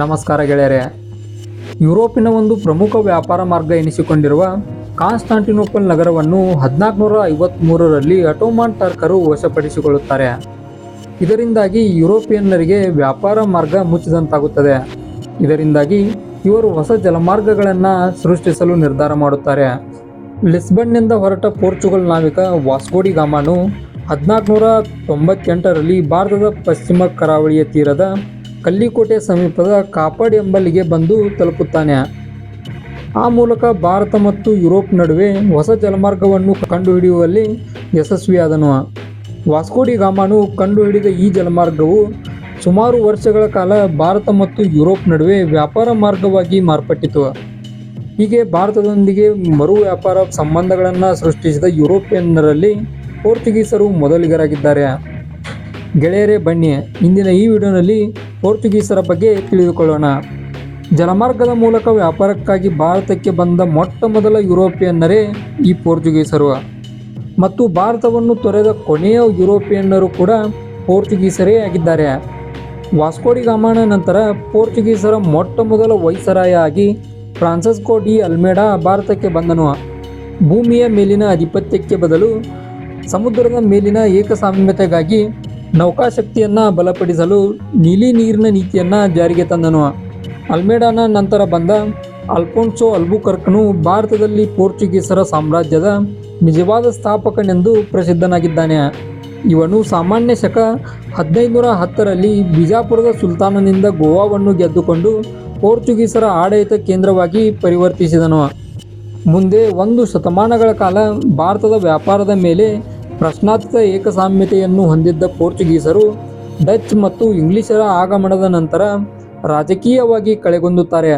ನಮಸ್ಕಾರ ಗೆಳೆಯರೆ. ಯುರೋಪಿನ ಒಂದು ಪ್ರಮುಖ ವ್ಯಾಪಾರ ಮಾರ್ಗ ಎನಿಸಿಕೊಂಡಿರುವ ಕಾನ್ಸ್ಟಾಂಟಿನೋಪಲ್ ನಗರವನ್ನು ಹದಿನಾಲ್ಕುನೂರ ಐವತ್ತ್ಮೂರರಲ್ಲಿ ಅಟೋಮಾನ್ ಟರ್ಕರು ವಶಪಡಿಸಿಕೊಳ್ಳುತ್ತಾರೆ. ಇದರಿಂದಾಗಿ ಯುರೋಪಿಯನ್ನರಿಗೆ ವ್ಯಾಪಾರ ಮಾರ್ಗ ಮುಚ್ಚಿದಂತಾಗುತ್ತದೆ. ಇದರಿಂದಾಗಿ ಇವರು ಹೊಸ ಜಲಮಾರ್ಗಗಳನ್ನು ಸೃಷ್ಟಿಸಲು ನಿರ್ಧಾರ ಮಾಡುತ್ತಾರೆ. ಲಿಸ್ಬನ್ನಿಂದ ಹೊರಟ ಪೋರ್ಚುಗಲ್ ನಾವಿಕ ವಾಸ್ಕೋಡಿ ಗಾಮಾನು ಹದಿನಾಲ್ಕುನೂರ ತೊಂಬತ್ತೆಂಟರಲ್ಲಿ ಭಾರತದ ಪಶ್ಚಿಮ ಕರಾವಳಿಯ ತೀರದ ಕಲ್ಲಿಕೋಟೆ ಸಮೀಪದ ಕಾಪಾಡ್ ಎಂಬಲ್ಲಿಗೆ ಬಂದು ತಲುಪುತ್ತಾನೆ. ಆ ಮೂಲಕ ಭಾರತ ಮತ್ತು ಯುರೋಪ್ ನಡುವೆ ಹೊಸ ಜಲಮಾರ್ಗವನ್ನು ಕಂಡುಹಿಡಿಯುವಲ್ಲಿ ಯಶಸ್ವಿಯಾದನು. ವಾಸ್ಕೋಡಿ ಗಾಮಾನು ಕಂಡುಹಿಡಿದ ಈ ಜಲಮಾರ್ಗವು ಸುಮಾರು ವರ್ಷಗಳ ಕಾಲ ಭಾರತ ಮತ್ತು ಯುರೋಪ್ ನಡುವೆ ವ್ಯಾಪಾರ ಮಾರ್ಗವಾಗಿ ಮಾರ್ಪಟ್ಟಿತು. ಹೀಗೆ ಭಾರತದೊಂದಿಗೆ ಮರು ವ್ಯಾಪಾರ ಸಂಬಂಧಗಳನ್ನು ಸೃಷ್ಟಿಸಿದ ಯುರೋಪಿಯನ್ನರಲ್ಲಿ ಪೋರ್ಚುಗೀಸರು ಮೊದಲಿಗರಾಗಿದ್ದಾರೆ. ಗೆಳೆಯರೇ ಬನ್ನಿ. ಇಂದಿನ ಈ ವಿಡಿಯೋನಲ್ಲಿ ಪೋರ್ಚುಗೀಸರ ಬಗ್ಗೆ ತಿಳಿದುಕೊಳ್ಳೋಣ. ಜಲಮಾರ್ಗದ ಮೂಲಕ ವ್ಯಾಪಾರಕ್ಕಾಗಿ ಭಾರತಕ್ಕೆ ಬಂದ ಮೊಟ್ಟ ಮೊದಲ ಯುರೋಪಿಯನ್ನರೇ ಈ ಪೋರ್ಚುಗೀಸರು. ಮತ್ತು ಭಾರತವನ್ನು ತೊರೆದ ಕೊನೆಯ ಯುರೋಪಿಯನ್ನರು ಕೂಡ ಪೋರ್ಚುಗೀಸರೇ ಆಗಿದ್ದಾರೆ. ವಾಸ್ಕೋಡಿ ಗಮಾನ ನಂತರ ಪೋರ್ಚುಗೀಸರ ಮೊಟ್ಟ ಮೊದಲ ವೈಸರಾಯ ಆಗಿ ಫ್ರಾನ್ಸಿಸ್ಕೋ ಡಿ ಅಲ್ಮೇಡಾ ಭಾರತಕ್ಕೆ ಬಂದನು. ಭೂಮಿಯ ಮೇಲಿನ ಆಧಿಪತ್ಯಕ್ಕೆ ಬದಲು ಸಮುದ್ರದ ಮೇಲಿನ ಏಕಸಾಮ್ಯತೆಗಾಗಿ ನೌಕಾಶಕ್ತಿಯನ್ನು ಬಲಪಡಿಸಲು ನೀಲಿ ನೀರಿನ ನೀತಿಯನ್ನು ಜಾರಿಗೆ ತಂದನು. ಅಲ್ಮೇಡಾನ ನಂತರ ಬಂದ ಅಲ್ಫೋನ್ಸೋ ಅಲ್ಬುಕರ್ಕನು ಭಾರತದಲ್ಲಿ ಪೋರ್ಚುಗೀಸರ ಸಾಮ್ರಾಜ್ಯದ ನಿಜವಾದ ಸ್ಥಾಪಕನೆಂದು ಪ್ರಸಿದ್ಧನಾಗಿದ್ದಾನೆ. ಇವನು ಸಾಮಾನ್ಯ ಶಕ ಹದಿನೈದುನೂರ ಹತ್ತರಲ್ಲಿ ಬಿಜಾಪುರದ ಸುಲ್ತಾನನಿಂದ ಗೋವಾವನ್ನು ಗೆದ್ದುಕೊಂಡು ಪೋರ್ಚುಗೀಸರ ಆಡಳಿತ ಕೇಂದ್ರವಾಗಿ ಪರಿವರ್ತಿಸಿದನು. ಮುಂದೆ ಒಂದು ಶತಮಾನಗಳ ಕಾಲ ಭಾರತದ ವ್ಯಾಪಾರದ ಮೇಲೆ ಪ್ರಶ್ನಾತೀತ ಏಕಸಾಮ್ಯತೆಯನ್ನು ಹೊಂದಿದ್ದ ಪೋರ್ಚುಗೀಸರು ಡಚ್ ಮತ್ತು ಇಂಗ್ಲಿಷರ ಆಗಮನದ ನಂತರ ರಾಜಕೀಯವಾಗಿ ಕಳೆಗುಂದುತ್ತಾರೆ